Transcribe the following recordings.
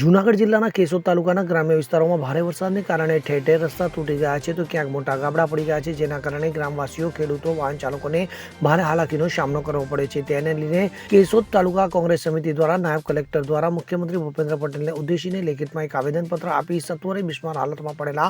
જૂનાગઢ જિલ્લાના કેશોદ તાલુકાના ગ્રામ્ય વિસ્તારોમાં ભારે વરસાદને કારણે ઠેર ઠેર રસ્તા તૂટી ગયા છે તો ક્યાંક મોટા ગાબડા પડી ગયા છે, જેના કારણે ગ્રામવાસીઓ, ખેડૂતો, વાહન ચાલકોને ભારે હાલાકીનો સામનો કરવો પડે છે. તેને લઈને કેશોદ તાલુકા કોંગ્રેસ સમિતિ દ્વારા નાયબ કલેક્ટર દ્વારા મુખ્યમંત્રી ભૂપેન્દ્ર પટેલને ઉદ્દેશીને લેખિતમાં એક આવેદનપત્ર આપી સત્વરે બિસ્માર હાલતમાં પડેલા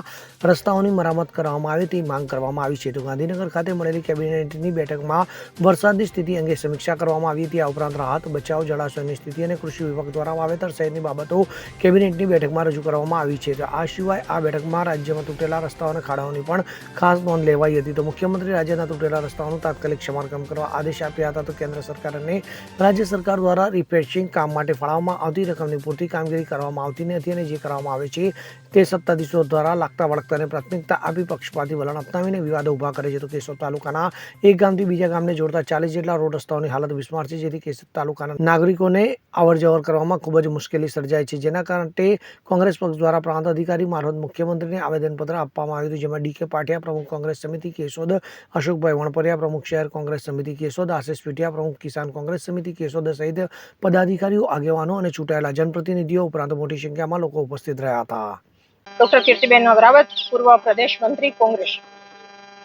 રસ્તાઓની મરામત કરવામાં આવે તેવી માંગ કરવામાં આવી છે. તો ગાંધીનગર ખાતે મળેલી કેબિનેટની બેઠકમાં વરસાદની સ્થિતિ અંગે સમીક્ષા કરવામાં આવી હતી. આ ઉપરાંત રાહત, બચાવ, જળાશયની સ્થિતિ અને કૃષિ વિભાગ દ્વારા વાવેતર સહિતની બાબતો કેબિનેટની બેઠકમાં રજૂ કરવામાં આવી છે. આ સિવાય આ બેઠકમાં રાજ્યમાં તૂટેલા રસ્તાઓ અને ખાડાઓની પણ ખાસ નોંધ લેવાઈ હતી. તો મુખ્યમંત્રી રાજ્યના તૂટેલા રસ્તાઓનું તાત્કાલિક સમારકામ કરવા આદેશ આપ્યા હતા. તો કેન્દ્ર સરકાર અને રાજ્ય સરકાર દ્વારા રિપેરિંગ કામ માટે ફાળવવામાં આવતી રકમની પૂરતી કામગીરી કરવામાં આવતી નથી અને જે કરવામાં આવે છે તે સત્તાધીશો દ્વારા લાગતા વળગતાને પ્રાથમિકતા આપી પક્ષપાતી વલણ અપનાવીને વિવાદો ઊભા કરે છે. તો કેશોદ તાલુકાના એક ગામથી બીજા ગામને જોડતા ચાલીસ જેટલા રોડ રસ્તાઓની હાલત વિસ્માર છે. જેથી કેશોદ તાલુકાના નાગરિકોને અવર જવર કરવામાં ખૂબ જ મુશ્કેલી સર્જાય છે. જેના કારણે કોંગ્રેસ પક્ષ દ્વારા પ્રાંત અધિકારી મારફત મુખ્યમંત્રીને આવેદનપત્ર આપવામાં આવ્યું હતું, જેમાં ડીકે પાટિયા પ્રમુખ કોંગ્રેસ સમિતિ, કેશોદ અશોકભાઈ વણપરિયા પ્રમુખ, શહેર કોંગ્રેસ સમિતિ, કેશોદ આશિષ પીઠિયા પ્રમુખ, કિસાન કોંગ્રેસ સમિતિ, કેશોદ સહિત પદાધિકારીઓ, આગેવાનો અને ચૂંટાયેલા જનપ્રતિનિધિઓ ઉપરાંત મોટી સંખ્યામાં લોકો ઉપસ્થિત રહ્યા હતા. ડોક્ટર કીર્તિબેન અમરાવત પૂર્વ પ્રદેશ મંત્રી કોંગ્રેસ.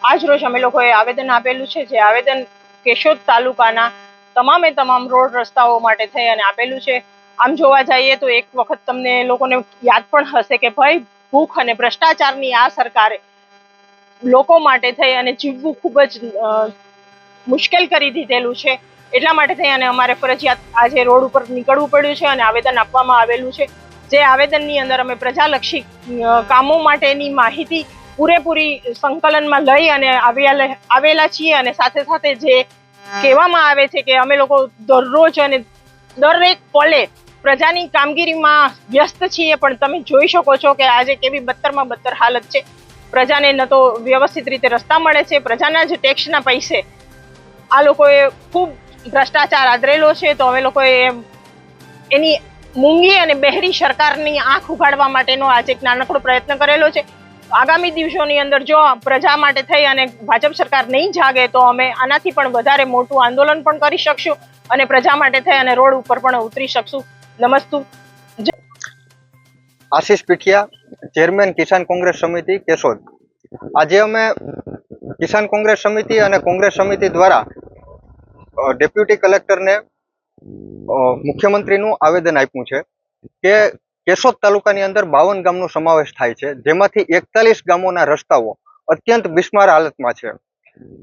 આજ રોજ અમે લોકોએ આવેદન આપેલું છે, જે આવેદન કેશોદ તાલુકાના તમામે તમામ રોડ રસ્તાઓ માટે થઈ અને આપેલું છે. આમ જોવા જઈએ તો એક વખત તમને લોકોને યાદ પણ હશે કે ભાઈ ભૂખ અને ભ્રષ્ટાચારની આ સરકારે લોકો માટે થઈ અને જીવવું ખૂબ જ મુશ્કેલ કરી દીધેલું છે. એટલા માટે થઈ અને અમારે ફરજિયાત આજે રોડ ઉપર નીકળવું પડ્યું છે અને આવેદન આપવામાં આવેલું છે. જે આવેદનની અંદર અમે પ્રજાલક્ષી કામો માટેની માહિતી પૂરેપૂરી સંકલનમાં લઈ અને આવેલા છીએ અને સાથે સાથે જે કહેવામાં આવે છે કે અમે લોકો દરરોજ અને દરેક પલે પ્રજાની કામગીરીમાં વ્યસ્ત છીએ, પણ તમે જોઈ શકો છો કે આજે કેવી બદતરમાં બદતર હાલત છે. પ્રજાને ન તો વ્યવસ્થિત રીતે રસ્તા મળે છે, પ્રજાના જ ટેક્સના પૈસે. આ લોકોએ ખૂબ ભ્રષ્ટાચાર આદરેલો છે, તો હવે લોકોએ એની મૂંગી અને બહેરી સરકારની આંખ ઉઘાડવા માટેનો આજે એક નાનકડો પ્રયત્ન કરેલો છે. આગામી દિવસોની અંદર જો પ્રજા માટે થઈ અને ભાજપ સરકાર નહીં જાગે, તો અમે આનાથી પણ વધારે મોટું આંદોલન પણ કરી શકશું અને પ્રજા માટે થઈ અને રોડ ઉપર પણ ઉતરી શકશું. નમસ્તુ. આશીષ પીઠિયા, ચેરમેન કિસાન કોંગ્રેસ સમિતિ, કેશોદ. આજે અમે કિસાન કોંગ્રેસ સમિતિ અને કોંગ્રેસ સમિતિ દ્વારા ડેપ્યુટી કલેક્ટરને મુખ્યમંત્રીનું આવેદન આપ્યું છે કે કેશોદ તાલુકાની અંદર બાવન ગામનો સમાવેશ થાય છે, જેમાંથી એકતાલીસ ગામોના રસ્તાઓ અત્યંત બિસ્માર હાલતમાં છે.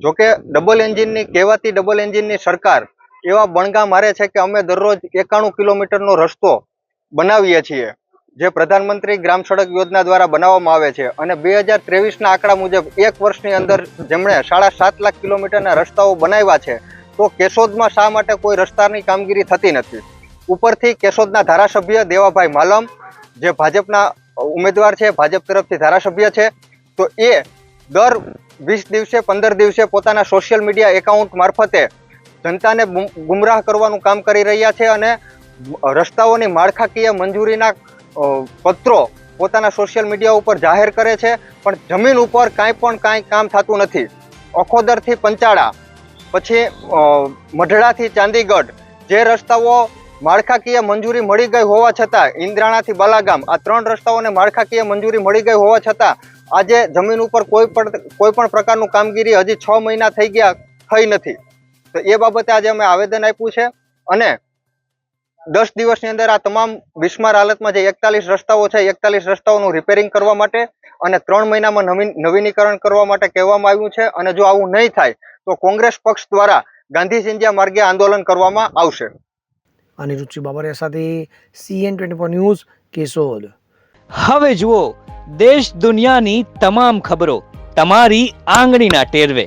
જોકે ડબલ એન્જિનની કહેવાતી ડબલ એન્જિનની સરકાર એવા બણગા મારે છે કે અમે દરરોજ એકાણું કિલોમીટરનો રસ્તો બનાવીએ છીએ, જે પ્રધાનમંત્રી ગ્રામ સડક યોજના દ્વારા બનાવવામાં આવે છે. અને બે હજાર ત્રેવીસના આંકડા મુજબ એક વર્ષની અંદર જેમણે સાડા સાત લાખ કિલોમીટરના રસ્તાઓ બનાવ્યા છે, તો કેશોદમાં શા માટે કોઈ રસ્તાની કામગીરી થતી નથી? ઉપરથી કેશોદના ધારાસભ્ય દેવાભાઈ માલમ, જે ભાજપના ઉમેદવાર છે, ભાજપ તરફથી ધારાસભ્ય છે, તો એ દર વીસ દિવસે, પંદર દિવસે પોતાના સોશિયલ મીડિયા એકાઉન્ટ મારફતે જનતાને ગુમરાહ કરવાનું કામ કરી રહ્યા છે અને રસ્તાઓની માળખાકીય મંજૂરીના પત્રો પોતાના સોશિયલ મીડિયા ઉપર જાહેર કરે છે, પણ જમીન ઉપર કાંઈ પણ કાંઈ કામ થતું નથી. અખોદરથી પંચાળા, પછી મઢડાથી ચાંદીગઢ, જે રસ્તાઓ માળખાકીય મંજૂરી મળી ગઈ હોવા છતાં, ઇન્દ્રાણાથી બાલાગામ, આ ત્રણ રસ્તાઓને માળખાકીય મંજૂરી મળી ગઈ હોવા છતાં, આજે જમીન ઉપર કોઈ પણ કોઈ પણ પ્રકારનું કામગીરી હજી છ મહિના થઈ ગયા, થઈ નથી. તો એ બાબતે આજે અમે આવેદન આપ્યું છે અને દસ દિવસની અંદર આ તમામ બિસ્માર હાલતમાં જે એકતાલીસ રસ્તાઓ છે એકતાલીસ રસ્તાઓનું રિપેરિંગ કરવા માટે અને ત્રણ મહિનામાં નવીન નવીનીકરણ કરવા માટે કહેવામાં આવ્યું છે અને જો આવું નહીં થાય તો કોંગ્રેસ પક્ષ દ્વારા ગાંધી સિંધિયા માર્ગે આંદોલન કરવામાં આવશે. અનિરુચિ બાબરિયા સાથે CN twenty four news Keshod. હવે જુઓ દેશ દુનિયાની તમામ ખબરો તમારી આંગળીના ટેરવે.